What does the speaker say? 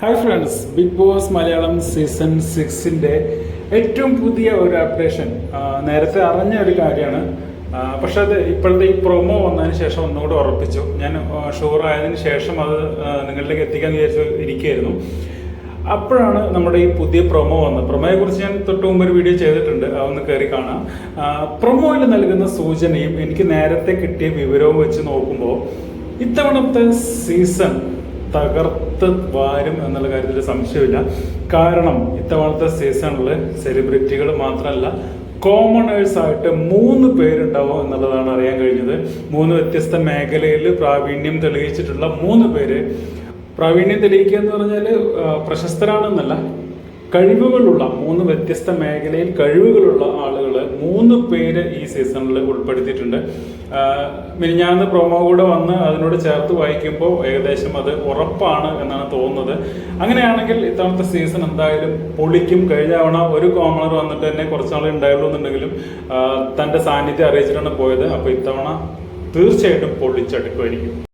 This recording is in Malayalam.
Hi friends big boss Malayalam season സിക്സിന്റെ ഏറ്റവും പുതിയ ഒരു അപ്ഡേഷൻ നേരത്തെ അറിഞ്ഞ ഒരു കാര്യമാണ്. പക്ഷെ അത് ഇപ്പോഴത്തെ ഈ പ്രൊമോ വന്നതിന് ശേഷം ഒന്നുകൂടെ ഉറപ്പിച്ചു. ഞാൻ ഷുവർ ആയതിനു ശേഷം അത് നിങ്ങളിലേക്ക് എത്തിക്കാൻ വിചാരിച്ചു ഇരിക്കുകയായിരുന്നു. അപ്പോഴാണ് നമ്മുടെ ഈ പുതിയ പ്രൊമോ വന്നത്. പ്രൊമോയെ കുറിച്ച് ഞാൻ തൊട്ട് മുമ്പ് ഒരു വീഡിയോ ചെയ്തിട്ടുണ്ട്. അതൊന്ന് കയറി കാണാം. പ്രൊമോയിൽ നൽകുന്ന സൂചനയും എനിക്ക് നേരത്തെ കിട്ടിയ വിവരവും വെച്ച് നോക്കുമ്പോൾ ഇത്തവണത്തെ സീസൺ തകർത്ത് വാരും എന്നുള്ള കാര്യത്തിൽ സംശയമില്ല. കാരണം ഇത്തവണത്തെ സീസണിൽ സെലിബ്രിറ്റികൾ മാത്രമല്ല കോമണേഴ്സ് ആയിട്ട് മൂന്ന് പേരുണ്ടാവും എന്നുള്ളതാണ് അറിയാൻ കഴിഞ്ഞത്. മൂന്ന് വ്യത്യസ്ത മേഖലയിൽ പ്രാവീണ്യം തെളിയിച്ചിട്ടുള്ള മൂന്ന് പേര്. പ്രാവീണ്യം തെളിയിക്കുക എന്ന് പറഞ്ഞാൽ പ്രശസ്തരാണെന്നല്ല കഴിവുകളുള്ള മൂന്ന് വ്യത്യസ്ത മേഖലയിൽ കഴിവുകളുള്ള ആളുകൾ മൂന്ന് പേര് ഈ സീസണിൽ ഉൾപ്പെടുത്തിയിട്ടുണ്ട്. മിനിഞ്ഞാന്ന് പ്രൊമോ കൂടെ വന്ന് അതിനോട് ചേർത്ത് വായിക്കുമ്പോൾ ഏകദേശം അത് ഉറപ്പാണ് എന്നാണ് തോന്നുന്നത്. അങ്ങനെയാണെങ്കിൽ ഇത്തവണത്തെ സീസൺ എന്തായാലും പൊളിക്കും. കഴിഞ്ഞ തവണ ഒരു കോമണർ വന്നിട്ട് തന്നെ കുറച്ചാൾ ഉണ്ടായുള്ളൂ എന്നുണ്ടെങ്കിലും തന്റെ സാന്നിധ്യം അറിയിച്ചിട്ടാണ് പോയത്. അപ്പോൾ ഇത്തവണ തീർച്ചയായിട്ടും പൊളിച്ചെടുക്കുമായിരിക്കും.